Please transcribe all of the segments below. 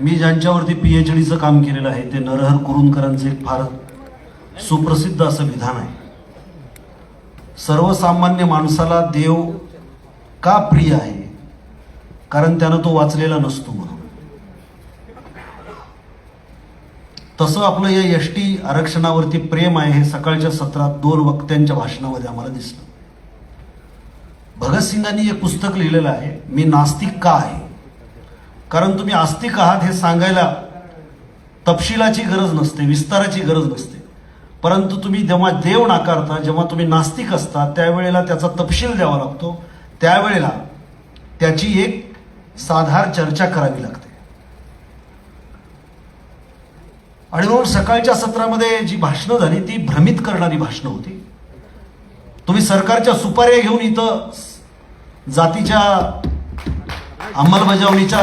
मी ज्यांच्यावरती P H डीचं काम केलेलं आहे ते नरहर कुरुंदकरांचं एक फार सुप्रसिद्ध असं विधान आहे. सर्वसामान्य माणसाला देव का प्रिय आहे? कारण त्यानं तो वाचलेला नसतो म्हणून. तसं आपलं या एस टी आरक्षणावरती प्रेम आहे हे सकाळच्या सत्रात दोन वक्त्यांच्या भाषणामध्ये आम्हाला दिसलं. भगतसिंगांनी एक पुस्तक लिहिलेलं आहे मी नास्तिक का आहे? कारण तुम्ही आस्तिक आहात हे सांगायला तपशिलाची गरज नसते विस्ताराची गरज नसते. परंतु तुम्ही जेव्हा देव नाकारता जेव्हा तुम्ही नास्तिक असता त्यावेळेला त्याचा तपशील द्यावा लागतो. त्यावेळेला त्याची एक साधार चर्चा करावी लागते. आणि म्हणून सकाळच्या सत्रामध्ये जी भाषणं झाली ती भ्रमित करणारी भाषणं होती. तुम्ही सरकारच्या सुपाऱ्या घेऊन इथं जातीच्या अंमलबजावणीच्या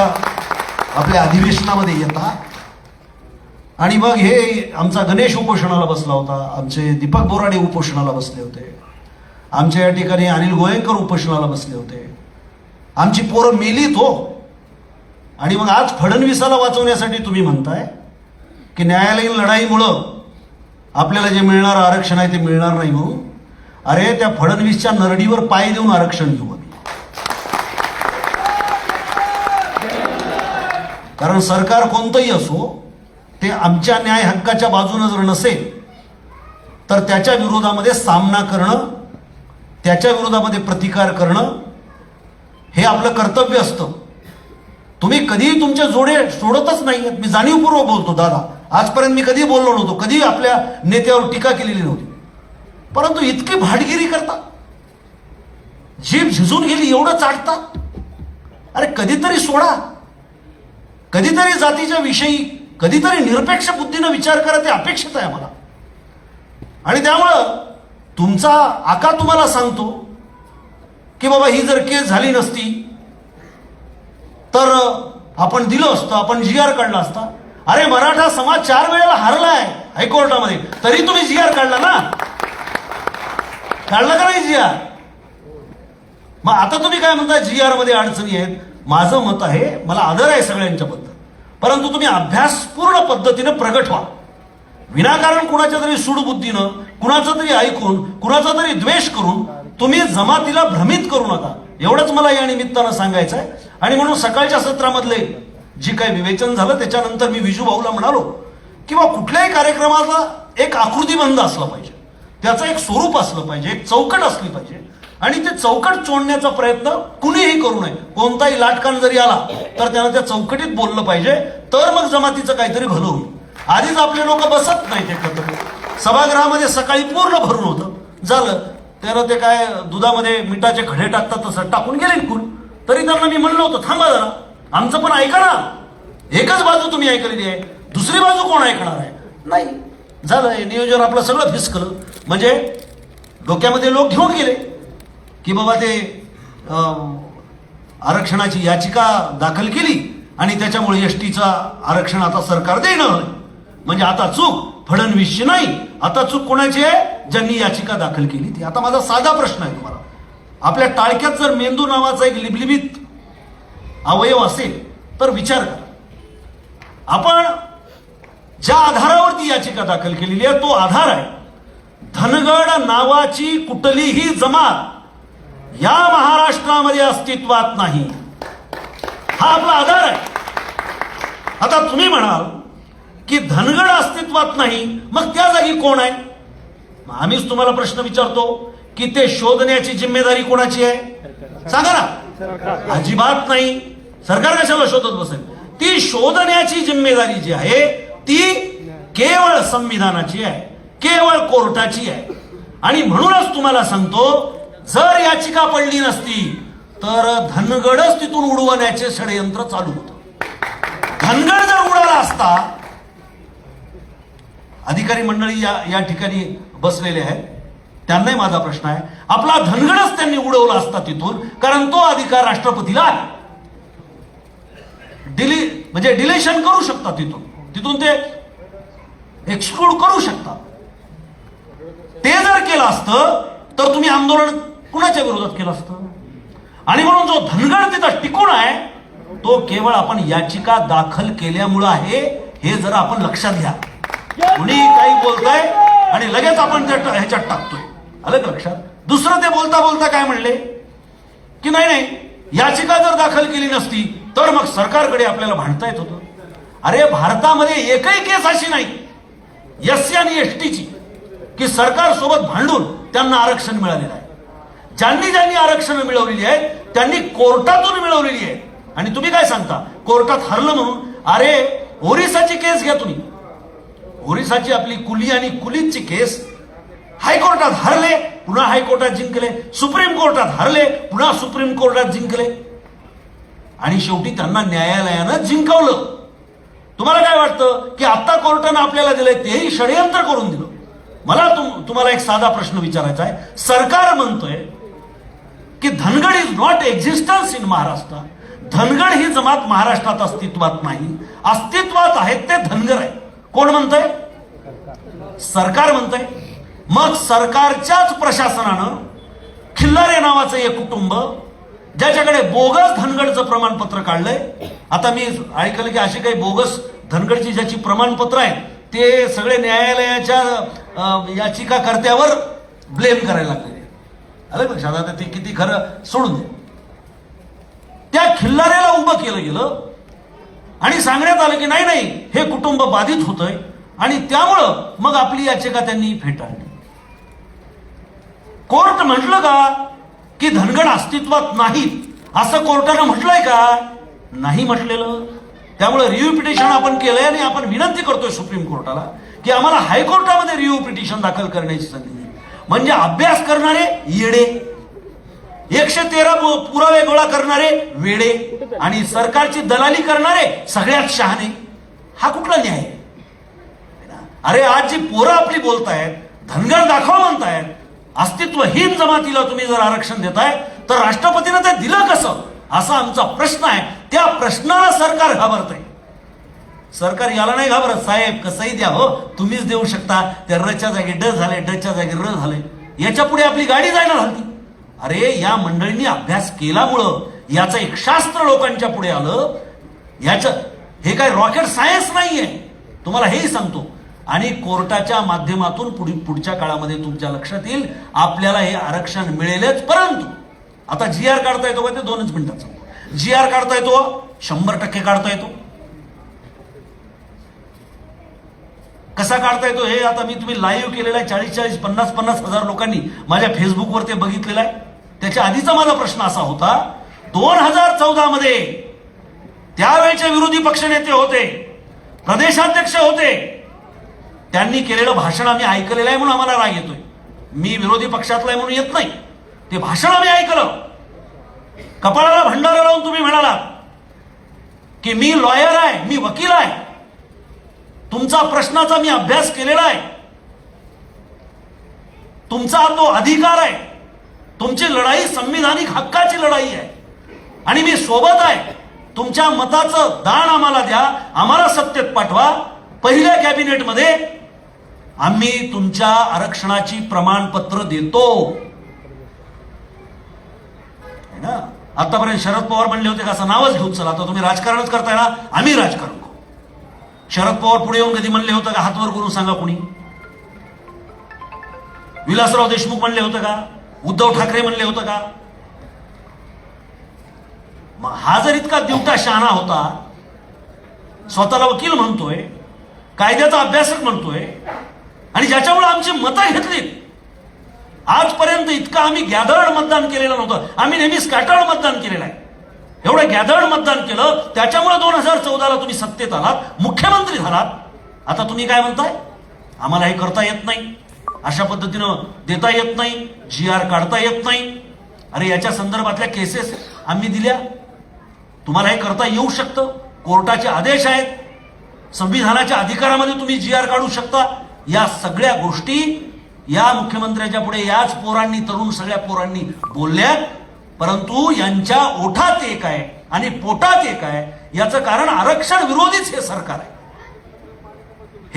आपल्या अधिवेशनामध्ये येता आणि मग हे आमचा गणेश उपोषणाला बसला होता. आमचे दीपक बोराडे उपोषणाला बसले होते. आमच्या या ठिकाणी अनिल गोयंकर उपोषणाला बसले होते. आमची पोरं मेलीत हो आणि मग आज फडणवीसाला वाचवण्यासाठी तुम्ही म्हणताय की न्यायालयीन लढाईमुळं आपल्याला जे मिळणार आरक्षण आहे ते मिळणार नाही म्हणून. अरे त्या फडणवीसच्या नरडीवर पाय देऊन आरक्षण घेऊ कारण सरकार कोणतंही असो ते आमच्या न्याय हक्काच्या बाजूनं जर नसेल तर त्याच्या विरोधामध्ये सामना करणं त्याच्या विरोधामध्ये प्रतिकार करणं हे आपलं कर्तव्य असतं. तुम्ही कधीही तुमचे जोडे सोडतच नाही मी जाणीवपूर्वक बोलतो दादा. आजपर्यंत मी कधी बोललो नव्हतो. कधी आपल्या नेत्यावर टीका केलेली नव्हती. परंतु इतकी भाडगिरी करता. जीभ झिजून गेली एवढं चाटता. अरे कधीतरी सोडा. कधीतरी जातीच्या विषयी कधीतरी निरपेक्ष बुद्धीनं विचार करा ते अपेक्षित आहे आम्हाला. आणि त्यामुळं तुमचा आका तुम्हाला सांगतो की बाबा ही जर केस झाली नसती तर आपण दिलं असतं आपण जी आर काढला असता. अरे मराठा समाज चार वेळेला हारलाय हायकोर्टामध्ये. तरी तुम्ही जी आर काढला ना? काढला का नाही जी आर? मग आता तुम्ही काय म्हणता जी आरमध्ये अडचणी आहेत? माझं मत आहे मला आदर आहे सगळ्यांच्याबद्दल. परंतु तुम्ही अभ्यासपूर्ण पद्धतीनं प्रगट व्हा. विनाकारण कुणाच्या तरी सुडबुद्धीनं कुणाचं तरी ऐकून कुणाचा तरी द्वेष करून तुम्ही जमातीला भ्रमित करू नका. एवढंच मला या निमित्तानं सांगायचं आहे आणि म्हणून सकाळच्या सत्रामधले जी काही विवेचन झालं त्याच्यानंतर मी विजू भाऊला म्हणालो किंवा कुठल्याही कार्यक्रमाचा एक आकृतीबंध असला पाहिजे. त्याचं एक स्वरूप असलं पाहिजे एक चौकट असली पाहिजे. आणि ते चौकट चोडण्याचा प्रयत्न कुणीही करू नये. कोणताही लाटकान जरी आला तर त्यानं त्या चौकटीत बोललं पाहिजे तर मग जमातीचं काहीतरी भलं होईल आधीच आपले लोक बसत नाहीत एकत्र. सभागृहामध्ये सकाळी पूर्ण भरून होतं. झालं. त्यानं ते काय दुधामध्ये मिठाचे खडे टाकतात तसं टाकून गेले कुण? तरी त्यांना मी म्हणलं होतं थांबा जरा. आमचं पण ऐका ना एकच बाजू तुम्ही ऐकलेली आहे. दुसरी बाजू कोण ऐकणार आहे? नाही. झालं. हे नियोजन आपलं सगळं फिसकलं. म्हणजे डोक्यामध्ये लोक घेऊन गेले. की बाबा ते आरक्षणाची याचिका दाखल केली आणि त्याच्यामुळे एस टीचा आरक्षण आता सरकार देणार म्हणजे आता चूक फडणवीसची नाही. आता चूक कोणाची आहे? ज्यांनी याचिका दाखल केली ती. आता माझा साधा प्रश्न आहे तुम्हाला. आपल्या टाळक्यात जर मेंदू नावाचा एक लिबलिबित अवयव असेल तर विचार करा. आपण ज्या आधारावरती याचिका दाखल केलेली आहे तो आधार आहे. धनगड नावाची कुठलीही जमात या महाराष्ट्रामध्ये अस्तित्वात नाही. हा आपला आधार आहे. आता तुम्ही म्हणाल की धनगड अस्तित्वात नाही मग त्या जागी कोण आहे? मग आम्हीच तुम्हाला प्रश्न विचारतो की ते शोधण्याची जिम्मेदारी कोणाची आहे? सांगा ना. अजिबात नाही. सरकार कशाला शोधत बसेल? ती शोधण्याची जिम्मेदारी जी आहे ती केवळ संविधानाची आहे केवळ कोर्टाची आहे. आणि म्हणूनच तुम्हाला सांगतो जर याचिका पडली नसती तर धनगडच तिथून उडवण्याचे षडयंत्र चालू होतं. धनगड जर उडाला असता अधिकारी मंडळी या या ठिकाणी बसलेले आहेत. त्यांनाही माझा प्रश्न आहे. आपला धनगडच त्यांनी उडवला असता तिथून कारण तो अधिकार राष्ट्रपतीला आहे. डिली म्हणजे डिलेशन करू शकता तिथून. तिथून ते एक्सक्लूड करू शकता. ते जर केलं असतं तर तुम्ही आंदोलन कुणाच्या विरोधात केलं असतं? आणि म्हणून जो धनगड तिथं टिकून आहे तो केवळ आपण याचिका दाखल केल्यामुळं आहे हे जरा आपण लक्षात घ्या. कुणी काही बोलताय आणि लगेच आपण ते ह्याच्यात टाकतोय. आलं लक्षात? दुसरं ते बोलता बोलता काय म्हणले? की नाही नाही याचिका जर दाखल केली नसती तर मग सरकारकडे आपल्याला भांडता येत होतं. अरे भारतामध्ये एकही केस अशी नाही एस आणि एस टीची की सरकारसोबत भांडून त्यांना आरक्षण मिळालेलं आहे. ज्यांनी ज्यांनी आरक्षण मिळवलेली आहेत त्यांनी कोर्टातून मिळवलेली आहे आणि तुम्ही काय सांगता? कोर्टात हरलं म्हणून? अरे ओरिसाची केस घ्या तुम्ही. ओरिसाची आपली कुली आणि कुलीची केस हायकोर्टात हरले पुन्हा हायकोर्टात जिंकले. सुप्रीम कोर्टात हरले पुन्हा सुप्रीम कोर्टात जिंकले. आणि शेवटी त्यांना न्यायालयानं जिंकवलं. तुम्हाला काय वाटतं की आत्ता कोर्टानं आपल्याला दिलंय तेही षडयंत्र करून दिलं? मला तुम तुम्हाला एक साधा प्रश्न विचारायचा आहे. सरकार म्हणतोय की Dhangad is not existence in Maharashtra Dhangad ही जमात महाराष्ट्रात अस्तित्वात नाही. अस्तित्वात आहेत ते धनगर आहे. कोण म्हणतंय? सरकार म्हणतंय. मग सरकारच्याच प्रशासनानं खिल्लारे नावाचं एक कुटुंब ज्याच्याकडे बोगस धनगडचं प्रमाणपत्र काढलंय. आता मी ऐकलं की अशी काही बोगस धनगडची ज्याची प्रमाणपत्र आहेत ते सगळे न्यायालयाच्या याचिकाकर्त्यावर ब्लेम करायला लागले. आलं का लक्षात आता ते किती खरं सोडून दे. त्या खिल्लाऱ्याला उभं केलं गेलं आणि सांगण्यात आलं की नाही नाही हे कुटुंब बाधित होतंय आणि त्यामुळं मग आपली याचिका त्यांनी फेटाळली. कोर्ट म्हटलं का की धनगड अस्तित्वात नाहीत असं कोर्टानं म्हटलंय का? नाही म्हटलेलं. त्यामुळे रिव्ह्यू पिटिशन आपण केलंय आणि आपण विनंती करतोय सुप्रीम कोर्टाला की आम्हाला हायकोर्टामध्ये रिव्ह्यू पिटिशन दाखल करण्याची संधी म्हणजे अभ्यास करणारे येडे. एकशे तेरा पुरावे गोळा करणारे वेडे. आणि सरकारची दलाली करणारे सगळ्यात शहाणे. हा कुठला न्याय? अरे आज जी पोरं आपली बोलतायत धनगर दाखवा म्हणतायत अस्तित्वहीन जमातीला तुम्ही जर आरक्षण देताय तर राष्ट्रपतीनं ते दिलं कसं? असा आमचा प्रश्न आहे. त्या प्रश्नाला सरकार घाबरतंय. सरकार याला नाही घाबरत. साहेब कसंही द्या हो. तुम्हीच देऊ शकता. त्या रच्या जागी ड झाले डच्या जागी र झाले. याच्यापुढे आपली गाडी जायला झाली अरे या मंडळींनी अभ्यास केल्यामुळं याचं एक शास्त्र लोकांच्या पुढे आलं. याचं हे काय रॉकेट सायन्स नाहीये. तुम्हाला हेही सांगतो. आणि कोर्टाच्या माध्यमातून पुढील पुढच्या काळामध्ये तुमच्या लक्षात येईल आपल्याला हे आरक्षण मिळेलच परंतु. आता जी आर काढता येतो का ते दोनच मिनिटाचं जी आर काढता येतो शंभर टक्के काढता येतो. कसा काढता येतो हे आता मी तुम्ही लाईव्ह केलेला आहे. चाळीस चाळीस पन्नास पन्नास हजार लोकांनी माझ्या फेसबुकवर ते बघितलेलं आहे. त्याच्या आधीचा माझा प्रश्न असा होता दोन हजार चौदा मध्ये त्यावेळेचे विरोधी पक्षनेते होते प्रदेशाध्यक्ष होते. त्यांनी केलेलं भाषण आम्ही ऐकलेलं आहे म्हणून आम्हाला राग येतोय. मी विरोधी पक्षातला आहे म्हणून येत नाही. ते भाषण आम्ही ऐकलं. कपाळाला भंडारा लावून तुम्ही म्हणाला की मी लॉयर आहे मी वकील आहे. तुमचा प्रश्नाचा मी अभ्यास केलेला आहे. तुमचा तो अधिकार आहे. तुमची लढाई संविधानिक हक्काची लढाई आहे. आणि मी सोबत आहे. तुमच्या मताचं दान आम्हाला द्या. आम्हाला सत्तेत पाठवा. पहिल्या कॅबिनेटमध्ये आम्ही तुमच्या आरक्षणाची प्रमाणपत्र देतो. ना? आतापर्यंत शरद पवार म्हणले होते का असं नावच घेऊन चला. आता तुम्ही राजकारणच करताय ना? आम्ही राजकारण शरद पवार पुढे येऊन कधी म्हणले होतं का हातवर करून सांगा कोणी? विलासराव देशमुख म्हणले होतं का? उद्धव ठाकरे म्हणले होतं का? मग हा जर इतका दिवटा शहाणा होता स्वतःला वकील म्हणतोय कायद्याचा अभ्यासक म्हणतोय आणि ज्याच्यामुळे आमची मतं घेतलीत आजपर्यंत इतकं आम्ही गॅदर्ड मतदान केलेलं नव्हतं. आम्ही नेहमी स्कॅटर्ड मतदान केलेलं आहे. एवढं गॅदर्ड मतदान केलं त्याच्यामुळे दोन हजार चौदाला तुम्ही सत्तेत आलात मुख्यमंत्री झालात. आता तुम्ही काय म्हणताय? आम्हाला हे करता येत नाही. अशा पद्धतीनं देता येत नाही जी आर काढता येत नाही. अरे याच्या संदर्भातल्या केसेस आम्ही दिल्या. तुम्हाला हे करता येऊ शकतं. कोर्टाचे आदेश आहेत. संविधानाच्या अधिकारामध्ये तुम्ही जी आर काढू शकता. या सगळ्या गोष्टी या मुख्यमंत्र्याच्या पुढे याच पोरांनी तरुण सगळ्या पोरांनी बोलल्या. परंतु यांच्या ओठात एक आहे आणि पोटात एक आहे. याचं कारण आरक्षण विरोधीच हे सरकार आहे.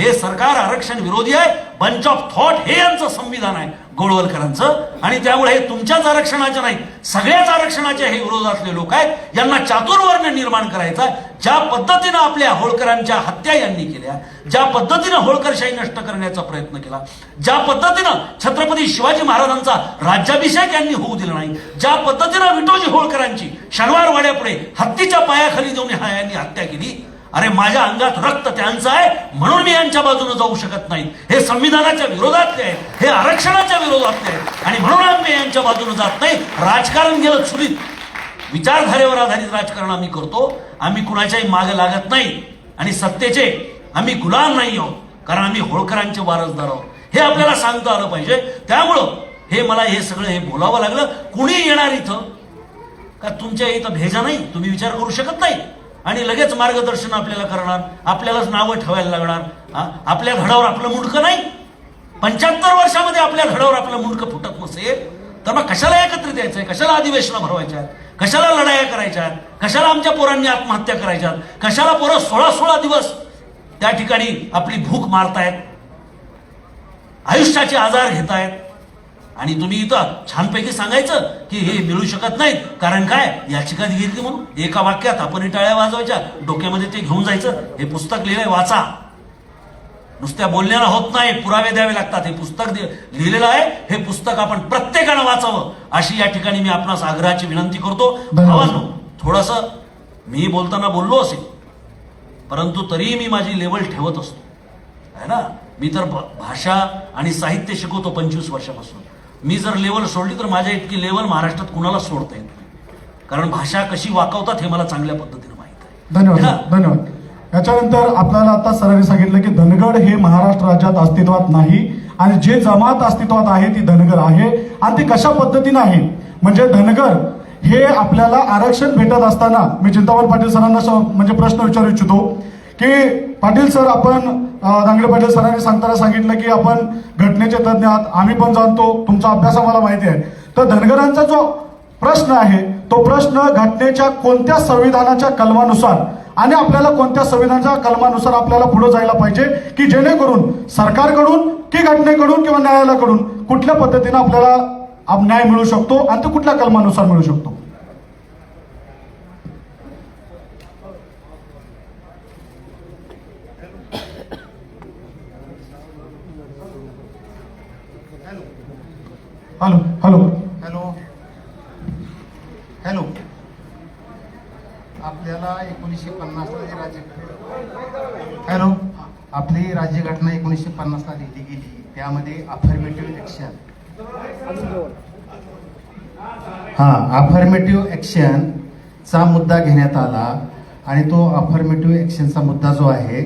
हे सरकार आरक्षण विरोधी आहे. बंच ऑफ थॉट हे यांचं संविधान आहे. गोळवलकरांचं आणि त्यामुळे हे तुमच्याच आरक्षणाच्या नाही सगळ्याच आरक्षणाच्या हे विरोध असले लोक आहेत यांना चातुर्वर्ण निर्माण करायचा ज्या पद्धतीनं आपल्या होळकरांच्या हत्या यांनी केल्या ज्या पद्धतीनं होळकरशाही नष्ट करण्याचा प्रयत्न केला ज्या पद्धतीनं छत्रपती शिवाजी महाराजांचा राज्याभिषेक यांनी होऊ दिला नाही ज्या पद्धतीनं विठोजी होळकरांची शनिवार वाड्यापुढे हत्तीच्या पायाखाली देऊन ह्या यांनी हत्या केली अरे माझ्या अंगात रक्त त्यांचं आहे म्हणून मी यांच्या बाजूने जाऊ शकत नाही. हे संविधानाच्या विरोधातले आहे हे आरक्षणाच्या विरोधातले आहे. आणि म्हणून आम्ही यांच्या बाजूने जात नाही. राजकारण गेलं चुलीत. विचारधारेवर आधारित राजकारण आम्ही करतो. आम्ही कुणाच्याही मागे लागत नाही. आणि सत्तेचे आम्ही गुलाम नाही आहोत कारण आम्ही होळकरांचे वारसदार आहोत. हे आपल्याला सांगता आलं पाहिजे. त्यामुळं हे मला हे सगळं हे बोलावं लागलं. कुणी येणार इथं? का तुमच्या इथं भेजा नाही? तुम्ही विचार करू शकत नाही? आणि लगेच मार्गदर्शन आपल्याला करणार आपल्यालाच नावं ठेवायला लागणार. आपल्या घडावर आपलं मुंडकं नाही. पंच्याहत्तर वर्षामध्ये आपल्या घडावर आपलं मुंडकं फुटत नसेल तर मग कशाला एकत्रित यायचंय? कशाला अधिवेशनं भरवायच्या? कशाला लढाया करायच्या? कशाला आमच्या पोरांनी आत्महत्या करायच्या? कशाला पोरं सोळा सोळा दिवस त्या ठिकाणी आपली भूक मारतायत? आयुष्याचे आजार घेतायत? आणि तुम्ही इथं छानपैकी सांगायचं की हे मिळू शकत नाहीत. कारण काय? याचिका घेतली म्हणून एका वाक्यात आपण टाळ्या वाजवायच्या. डोक्यामध्ये ते घेऊन जायचं. हे पुस्तक लिहिलंय वाचा. नुसत्या बोलण्याला होत नाही पुरावे द्यावे लागतात. हे पुस्तक लिहिलेलं आहे. हे पुस्तक आपण प्रत्येकानं वाचावं. अशी या ठिकाणी मी आपणास आग्रहाची विनंती करतो. भावांनो थोडस मी बोलताना बोललो असेल. परंतु तरीही मी माझी लेवल ठेवत असतो. आहे ना? मी तर भाषा आणि साहित्य शिकवतो पंचवीस वर्षापासून. मी जर लेवल सोडली तर माझ्या इतकी लेवल महाराष्ट्रात कुणाला सोडता येत नाही. कारण भाषा कशी वाकवतात हे मला चांगल्या पद्धतीने माहीत आहे. धन्यवाद? धन्यवाद. याच्यानंतर आपल्याला आता सरांनी सांगितलं की धनगड हे महाराष्ट्र राज्यात अस्तित्वात नाही आणि जे जमात अस्तित्वात आहे ती धनगर आहे आणि ती कशा पद्धतीनं आहे? म्हणजे धनगर हे आपल्याला आरक्षण भेटत असताना मी चिंतामण पाटील सरांना म्हणजे प्रश्न विचारू इच्छितो की पाटील सर आपण दांगडे पाटील सरांनी सांगताना सांगितलं की आपण घटनेचे तज्ज्ञ आहात आम्ही पण जाणतो तुमचा अभ्यास आम्हाला माहिती आहे. तर धनगरांचा जो प्रश्न आहे तो प्रश्न घटनेच्या कोणत्या संविधानाच्या कलमानुसार आणि आपल्याला कोणत्या संविधानाच्या कलमानुसार आपल्याला पुढे जायला पाहिजे की जेणेकरून सरकारकडून की घटनेकडून किंवा न्यायालयाकडून कुठल्या पद्धतीने आपल्याला न्याय मिळू शकतो आणि तो कुठल्या कलमानुसार मिळू शकतो? हॅलो हॅलो हॅलो हॅलो आपल्याला एकोणीसशे पन्नासला जी राज्य हॅलो आपली राज्यघटना एकोणीसशे पन्नासला लिहिली गेली. त्यामध्ये अफर्मेटिव्ह ॲक्शन हां अफर्मेटिव्ह ॲक्शनचा मुद्दा घेण्यात आला आणि तो अफर्मेटिव्ह ॲक्शनचा मुद्दा जो आहे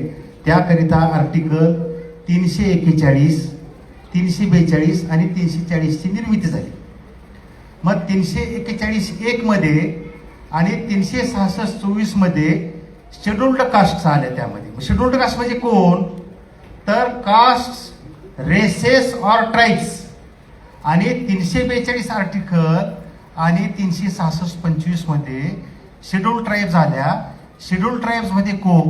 त्याकरिता आर्टिकल तीनशे एक्केचाळीस तीनशे बेचाळीस आणि तीनशे चाळीसची निर्मिती झाली. मग तीनशे एक्केचाळीस एकमध्ये आणि तीनशे सहासष्ट चोवीसमध्ये शेड्युल्ड कास्ट आल्या त्यामध्ये. शेड्युल्ड कास्ट म्हणजे कोण? तर कास्ट रेसेस ऑर ट्राईब्स आणि तीनशे बेचाळीस आर्टिकल आणि तीनशे सहासष्ट पंचवीसमध्ये शेड्युल शेड्युल्ड आल्या. शेड्युल शेड्युल्ड ट्राईब्स को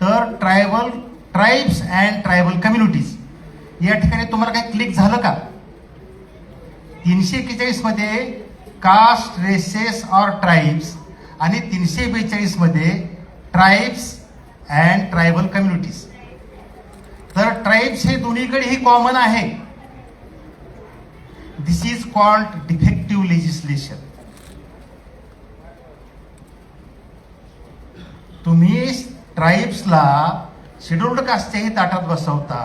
तर tribal tribes and tribal communities या ठिकाणी तुम्हाला काही क्लिक झालं का? तीनशे एक्केचाळीसमध्ये कास्ट रेसेस ऑर ट्राईब्स आणि तीनशे बेचाळीसमध्ये ट्राईब्स अँड ट्रायबल कम्युनिटीज तर ट्राईब्स हे दोन्हीकडे ही कॉमन आहे. This is called defective legislation तुम्ही ट्राईब्सला शेड्युल्ड कास्टच्याही ताटात बसवता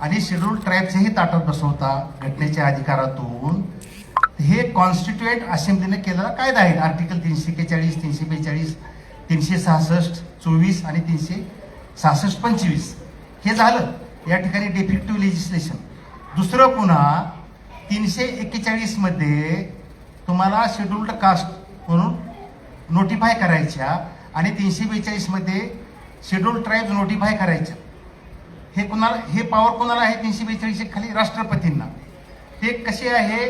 आणि शेड्यूल ट्राईबच्याही ताटत बसवता घटनेच्या अधिकारातून. हे कॉन्स्टिट्युएंट असेंब्लीने केलेला कायदा आहे. आर्टिकल तीनशे एक्केचाळीस तीनशे बेचाळीस तीनशे सहासष्ट चोवीस आणि तीनशे सहासष्ट पंचवीस. हे झालं. या ठिकाणी डिफेक्टिव्ह लेजिस्लेशन दुसरं पुन्हा तीनशे एक्केचाळीसमध्ये तुम्हाला शेड्युल्ड कास्ट म्हणून नोटिफाय करायच्या आणि तीनशे बेचाळीसमध्ये शेड्युल्ड ट्राईब नोटिफाय करायच्या. हे कुणाला हे पॉवर कोणाला आहे? तीनशे बेचाळीस खाली राष्ट्रपतींना. ते कसे आहे?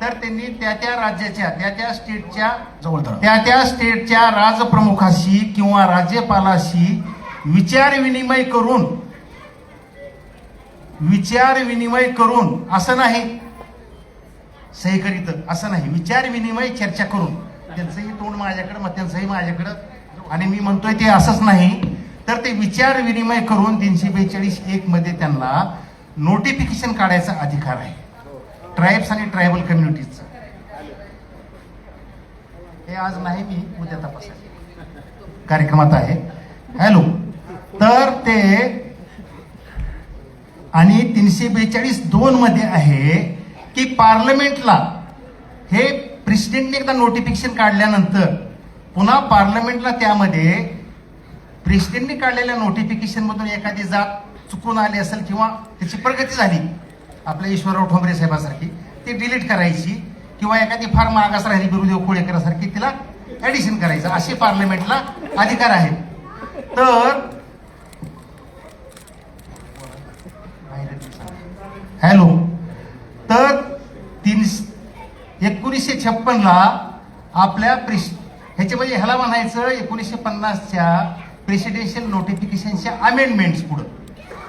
तर त्यांनी त्या त्या राज्याच्या त्या त्या स्टेटच्या जवळ. त्या त्या स्टेटच्या राजप्रमुखाशी किंवा राज्यपालाशी विचार विनिमय करून विचार विनिमय करून असं नाही. सही करीत असं नाही. विचार विनिमय चर्चा करून त्यांचंही तोंड माझ्याकडं मग त्यांचंही माझ्याकडं. आणि मी म्हणतोय ते असंच नाही. तर ते विचार विनिमय करून तीनशे बेचाळीस एक मध्ये त्यांना नोटिफिकेशन काढायचा अधिकार आहे. ट्राईब्स आणि ट्रायबल कम्युनिटीजचा हे आज नाही मी उद्या तपासायचे कार्यक्रमात आहे. हॅलो तर ते आणि तीनशे बेचाळीस दोन मध्ये आहे की पार्लमेंटला हे प्रेसिडेंटने एकदा नोटिफिकेशन काढल्यानंतर पुन्हा पार्लमेंटला त्यामध्ये प्रेसिडेंटने काढलेल्या नोटिफिकेशनमधून एखादी जात चुकून आली असेल किंवा त्याची प्रगती झाली आपल्या ईश्वरराव ठोंबरे साहेबासारखी ती डिलीट करायची किंवा एखादी फार मागास राहिली गुरुदेव कोळेकरासारखी तिला ॲडिशन करायचं. असे पार्लमेंटला अधिकार आहेत. तर हॅलो तर तीन एकोणीसशे छप्पनला आपल्या प्रेस ह्याच्यामध्ये ह्याला म्हणायचं एकोणीसशे पन्नासच्या प्रेसिडेन्शियल नोटिफिकेशनच्या अमेंडमेंट्स पुढं.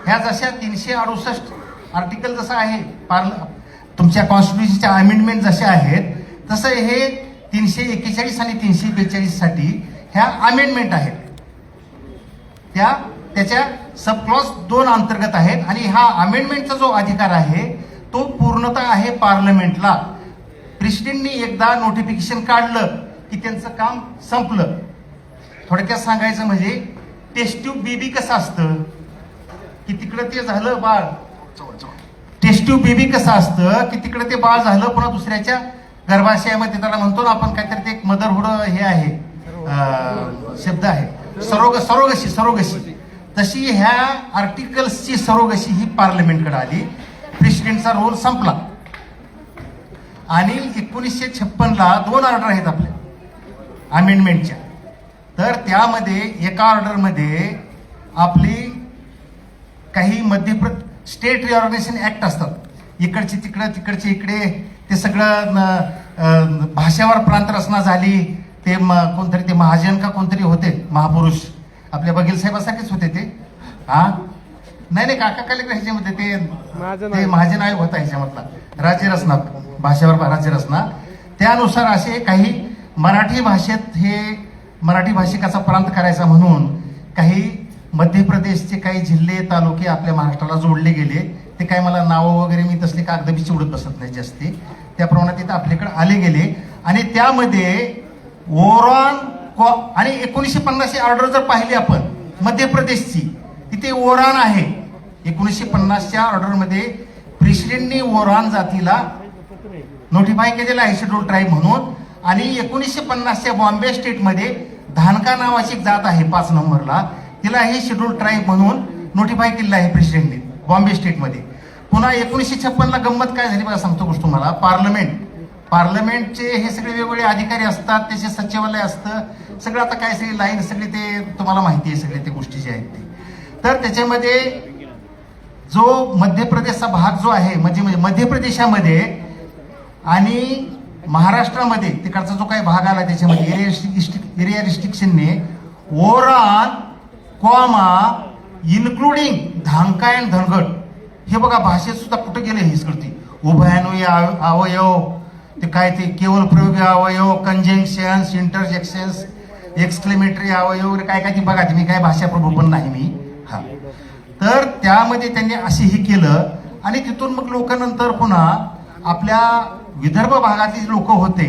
ह्या जशा तीनशे अडुसष्ट आर्टिकल जसं आहे पार्ल तुमच्या कॉन्स्टिट्युशनच्या अमेंडमेंट जशा आहेत तसं हे तीनशे एक्केचाळीस आणि तीनशे बेचाळीससाठी ह्या अमेंडमेंट आहेत. त्या त्याच्या सबक्लॉज दोन अंतर्गत आहेत आणि हा अमेंडमेंटचा जो अधिकार आहे तो पूर्णतः आहे पार्लमेंटला प्रेसिडेंटनी एकदा नोटिफिकेशन काढलं की त्यांचं काम संपलं. थोडक्यात सांगायचं म्हणजे टेस्ट्यूब बेबी कसं असतं? की तिकडं ते झालं बाळ. टेस्ट्यूब बेबी कसं असतं? की तिकडं ते बाळ झालं पुन्हा दुसऱ्याच्या गर्भाशयामध्ये. त्याला म्हणतो ना आपण काहीतरी ते एक मदरहुड हे आहे. शब्द आहे. सरोग सरोगशी सरोगशी. तशी ह्या आर्टिकल्सची सरोगशी ही पार्लमेंटकडे आली. प्रेसिडेंटचा रोल संपला. आणि एकोणीसशे छप्पनला दोन ऑर्डर आहेत आपल्या. अमेंडमेंटच्या तर त्यामध्ये एका ऑर्डरमध्ये आपली काही मध्य प्र स्टेट रिऑर्गनायझेशन ऍक्ट असतात इकडचे तिकडं तिकडचे इकडे ते सगळं भाषावर प्रांत रचना झाली ते म- कोणतरी ते महाजन का कोणतरी होते महापुरुष. आपल्या बघील साहेबासारखेच होते ते. हा? नाही नाही काका कलेक्टर ह्याच्यामध्ये ते ते महाजन आयोग होता ह्याच्यामधला. राज्यरचना भाषेवर राज्यरचना. त्यानुसार असे काही मराठी भाषेत हे मराठी भाषिकाचा प्रांत करायचा म्हणून काही मध्य प्रदेशचे काही जिल्हे तालुके आपल्या महाराष्ट्राला जोडले गेले. ते काय मला नावं वगैरे मी तसले कागदबी चिवडत बसत नाही जास्ती. त्याप्रमाणे तिथं आपल्याकडे आले गेले. आणि त्यामध्ये ओरॉन कॉ आणि एकोणीसशे पन्नासची ऑर्डर जर पाहिली आपण मध्य प्रदेशची तिथे ओरान आहे. एकोणीसशे पन्नासच्या ऑर्डरमध्ये प्रेसिडेंटनी ओरान जातीला नोटिफाय केलेला आहे शेड्यूल ट्राईब म्हणून. आणि एकोणीसशे पन्नासच्या बॉम्बे स्टेटमध्ये धानका नावाची एक जात आहे पाच नंबरला. तिला हे शेड्यूल ट्राईब म्हणून नोटिफाय केलेलं आहे प्रेसिडेंटने बॉम्बे स्टेटमध्ये पुन्हा एकोणीसशे छप्पनला गंमत काय झाली बघा सांगतो गोष्ट तुम्हाला. पार्लमेंट पार्लमेंटचे हे सगळे वेगवेगळे अधिकारी असतात त्याचे सचिवालय असतं. सगळं आता काय सगळी लाईन सगळी ते तुम्हाला माहिती आहे सगळे ते गोष्टी जे आहेत ते. तर त्याच्यामध्ये जो मध्य प्रदेशचा भाग जो आहे म्हणजे म्हणजे मध्य प्रदेशामध्ये आणि महाराष्ट्रामध्ये तिकडचा जो काही भाग आला त्याच्यामध्ये area area रिस्ट्रिक्शनने Oraon comma including Dhanka and Dhangad हे बघा भाषेत सुद्धा कुठं गेले हेच करते उभयान्वयी अवयव ते काय ते केवळ प्रयोगी अवयव कंजेक्शन्स इंटरजेक्शन्स एक्सक्लेमेटरी अवयव वगैरे काय काय ती बघा मी काय भाषा प्रभू पण नाही मी. हा. तर त्यामध्ये त्यांनी असे हे केलं आणि तिथून मग लोकांनंतर पुन्हा आपल्या विदर्भ भागातली लोक होते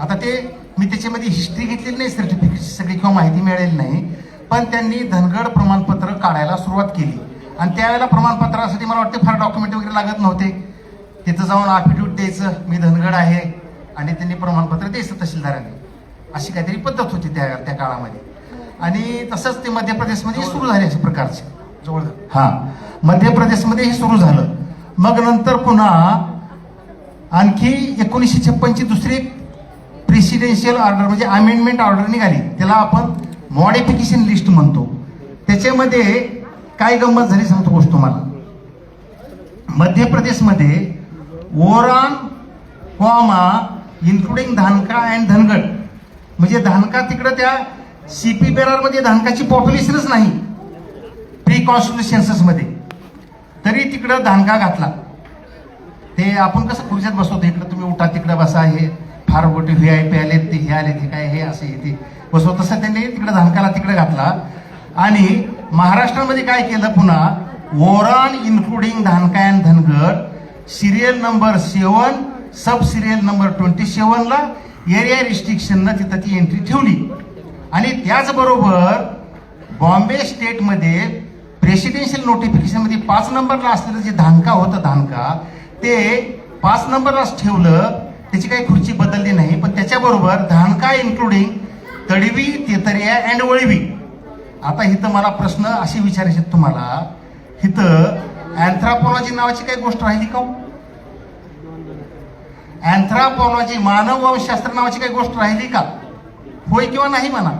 आता ते मी त्याच्यामध्ये हिस्ट्री घेतलेली नाही सर्टिफिकेट सगळी किंवा माहिती मिळालेली नाही पण त्यांनी धनगड प्रमाणपत्र काढायला सुरुवात केली. आणि त्यावेळेला प्रमाणपत्रासाठी मला वाटते फार डॉक्युमेंट वगैरे लागत नव्हते. तिथं जाऊन अफिडेविट द्यायचं मी धनगड आहे आणि त्यांनी प्रमाणपत्र द्यायचं तहसीलदारांनी. अशी काहीतरी पद्धत होती त्या त्या काळामध्ये. आणि तसंच ते मध्य प्रदेशमध्ये सुरू झाले अशा प्रकारचे. जवळ हा. मध्य प्रदेशमध्ये हे सुरू झालं. मग नंतर पुन्हा आणखी एकोणीसशे छप्पनची दुसरी प्रेसिडेन्शियल ऑर्डर म्हणजे अमेंडमेंट ऑर्डर निघाली. त्याला आपण मॉडिफिकेशन लिस्ट म्हणतो. त्याच्यामध्ये काय गंमत झाली सांगतो गोष्ट तुम्हाला. मध्य प्रदेशमध्ये Oraon comma including Dhanka and Dhangad. म्हणजे धानका तिकडं त्या सीपी बेरारमध्ये धानकाची पॉप्युलेशनच नाही. प्री कॉन्स्टिट्युशन तरी तिकडं धानका घातला. ते आपण कसं खुर्च्यात बसवतो इकडे तुम्ही उठा तिकडे बसा हे फार मोठे व्ही आय पी आले ते हे आले ते काय हे असे ते बसव तसं त्यांनी तिकडे धनकाला तिकडे घातला. आणि महाराष्ट्रामध्ये काय केलं पुन्हा? Oraon including Dhanka and Dhangad serial number seven sub serial number twenty सेवनला area रिस्ट्रिक्शननं तिथं ती एंट्री ठेवली. आणि त्याचबरोबर बॉम्बे स्टेटमध्ये प्रेसिडेन्शियल नोटिफिकेशनमध्ये पाच नंबरला असलेलं जे धानका होतं धानका ते पाच नंबरलाच ठेवलं त्याची काही खुर्ची बदलली नाही पण त्याच्याबरोबर धानका इन्क्लुडिंग तडवी तेतरिया अँड वळवी? आता इथं मला प्रश्न असे विचारायचे तुम्हाला. इथं अँथ्रापॉलॉजी नावाची काही गोष्ट राहिली का हो? अँथ्रापॉलॉजी मानव मानववंशशास्त्र नावाची काही गोष्ट राहिली का? होय किंवा नाही म्हणा.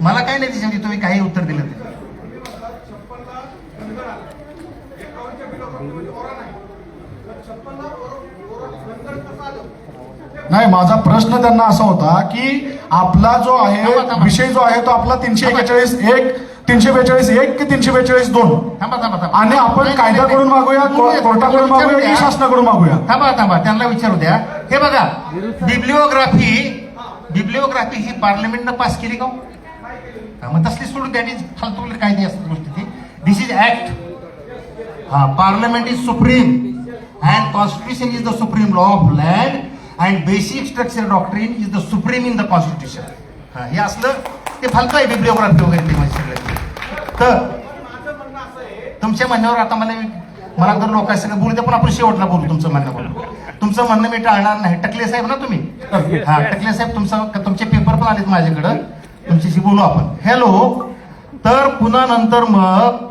मला काय नाही त्याच्यामध्ये तुम्ही काही उत्तर दिलं ते नाही माझा प्रश्न त्यांना असा होता की आपला जो आहे. विषय जो आहे तो आपला तीनशे. एकेचाळीस एक तीनशे बेचाळीस एक की तीनशे बेचाळीस दोन आणि आपण कायद्याकडून. मागूया. कोर्टाकडून मागूया की. शासनाकडून मागूया थांबा थांबा त्यांना विचारू द्या हे बघा बिब्लिओग्राफी बिब्लिओग्राफी ही पार्लमेंटनं पास केली का? हा, मग तसली सोडून द्या फालतू कायदे असतात गोष्टी ती दिस इज ऍक्ट हा parliament is supreme and constitution is the supreme law of land and basic structure doctrine is the supreme in the constitution हा हे असलं ते फालतू आहे बिब्लिओग्राफी वगैरे ते म्हणजे सगळं तर तुमच्या म्हणण्यावर आता मला मला तर लोक सगळं बोलू द्या पण आपण शेवटला बोलू तुमचं म्हणणं बोलू तुमचं म्हणणं मी टाळणार नाही टकले साहेब ना तुम्ही हा टकले साहेब तुमचं तुमचे पेपर पण आलेत माझ्याकडं तुमच्याशी बोलू आपण हॅलो तर पुन्हा नंतर मग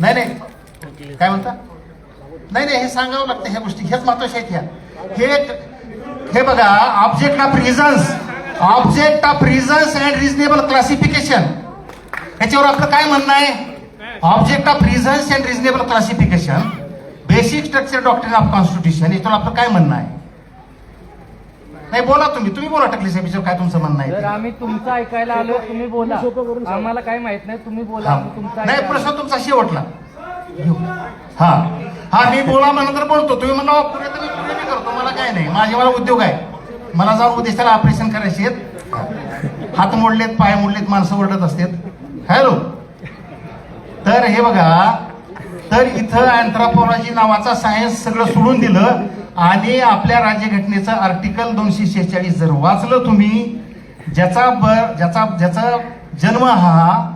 नाही नाही काय म्हणता नाही नाही हे सांगावं लागतं ह्या गोष्टी. हेच महत्त्वाच्या आहेत ह्या. हे हे बघा object of reasons object of reasons and reasonable classification याच्यावर आपलं काय म्हणणं आहे? Object of reasons and reasonable classification basic structure doctor of constitution याच्यावर आपलं काय म्हणणं आहे? नाही बोला तुम्ही. तुम्ही बोला टकले साहेब याच्यावर काय तुमचं म्हणणं जर आहे आम्ही तुमचं ऐकायला आलो तुम्ही बोला. आम्हाला काय माहीत नाही तुम्ही बोला नाही प्रश्न तुमचा शेवटला. हा. हा मी बोला म्हणून बोलतो. तुम्ही म्हणा वापर तर मी मी करतो? मला काय नाही. माझे मला उद्योग आहे. मला जाऊन उद्देशाला ऑपरेशन करायचे आहेत. हात मोडलेत पाय मोडलेत माणसं ओरडत असतात. हॅलो तर हे बघा तर इथं अँथ्रापॉलॉजी नावाचा सायन्स सगळं सोडून दिलं आणि आपल्या राज्यघटनेचं आर्टिकल दोनशे शेहेचाळीस जर वाचलं तुम्ही ज्याचा बर ज्याचा ज्याचा जन्म हा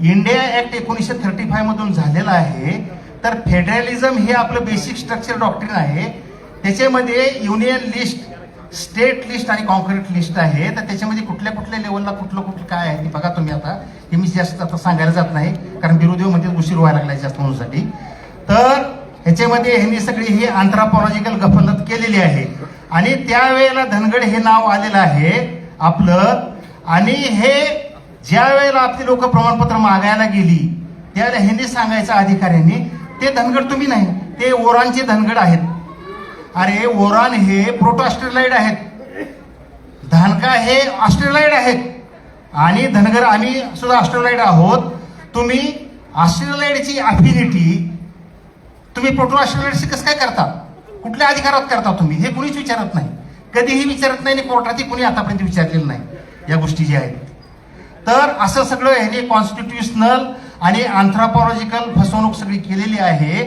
इंडिया ऍक्ट एकोणीसशे थर्टी फाय मधून झालेला आहे तर फेडरलिझम हे आपलं बेसिक स्ट्रक्चर डॉक्टरीन आहे. त्याच्यामध्ये युनियन लिस्ट स्टेट लिस्ट आणि कॉन्क्रीट लिस्ट आहे. तर त्याच्यामध्ये कुठल्या कुठल्या लेवलला कुठलं कुठलं काय आहे ते बघा तुम्ही आता. हे मी जास्त आता सांगायला जात नाही कारण बिरुदेव म्हणजे उशीर व्हायला लागला जास्त म्हणूनसाठी. तर ह्याच्यामध्ये ह्यांनी सगळी ही अँथ्रापॉलॉजिकल गफलत केलेली आहे. आणि त्यावेळेला धनगड हे नाव आलेलं आहे आपलं. आणि हे ज्या वेळेला आपली लोक प्रमाणपत्र मागायला गेली त्यावेळेला ह्यांनी सांगायचं अधिकाऱ्यांनी ते धनगड तुम्ही नाही ते ओरांचे धनगड आहेत. अरे ओरान हे प्रोटो ऑस्ट्रेलाइड आहेत. धनका हे ऑस्ट्रेलाइड आहेत. आणि धनगर आम्ही सुद्धा ऑस्ट्रेलाइड आहोत. तुम्ही ऑस्ट्रेलाइडची अफिनिटी तुम्ही प्रोटो ऑस्ट्रेलाइडशी कसं काय करता? कुठल्या अधिकारात करता तुम्ही? हे कुणीच विचारत नाही. कधीही विचारत नाही आणि कोर्टातही कुणी आतापर्यंत विचारलेलं नाही. या गोष्टी ज्या आहेत. तर असं सगळं ह्याने कॉन्स्टिट्युशनल आणि आंथ्रापॉलॉजिकल फसवणूक सगळी केलेली आहे.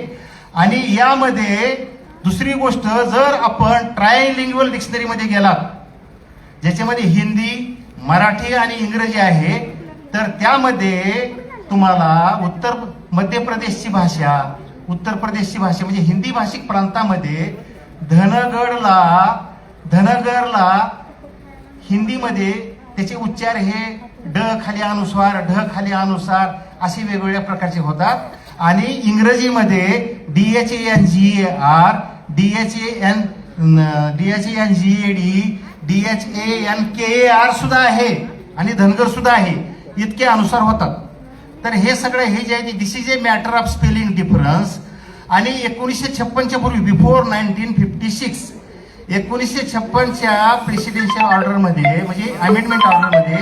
आणि यामध्ये दुसरी गोष्ट जर आपण ट्रायलिंग्युअल डिक्शनरीमध्ये गेलात ज्याच्यामध्ये हिंदी मराठी आणि इंग्रजी आहे तर त्यामध्ये तुम्हाला उत्तर मध्य प्रदेशची भाषा उत्तर प्रदेशची भाषा म्हणजे हिंदी भाषिक प्रांतामध्ये धनगडला धनगरला हिंदीमध्ये त्याचे उच्चार हे ड खाली अनुसार ढ खाली अनुसार असे वेगवेगळ्या प्रकारचे होतात. आणि इंग्रजीमध्ये D H N G A R D H N D H N G A D D H A N K A R सुद्धा आहे आणि धनगर सुद्धा आहे. इतके अनुसार होतात. तर हे सगळं हे जे आहे this is a matter of spelling difference आणि एकोणीसशे छप्पनच्या पूर्वी बिफोर नाईन्टीन फिफ्टी सिक्स एकोणीसशे छप्पनच्या प्रेसिडेन्शियल ऑर्डरमध्ये म्हणजे अमेंडमेंट ऑर्डरमध्ये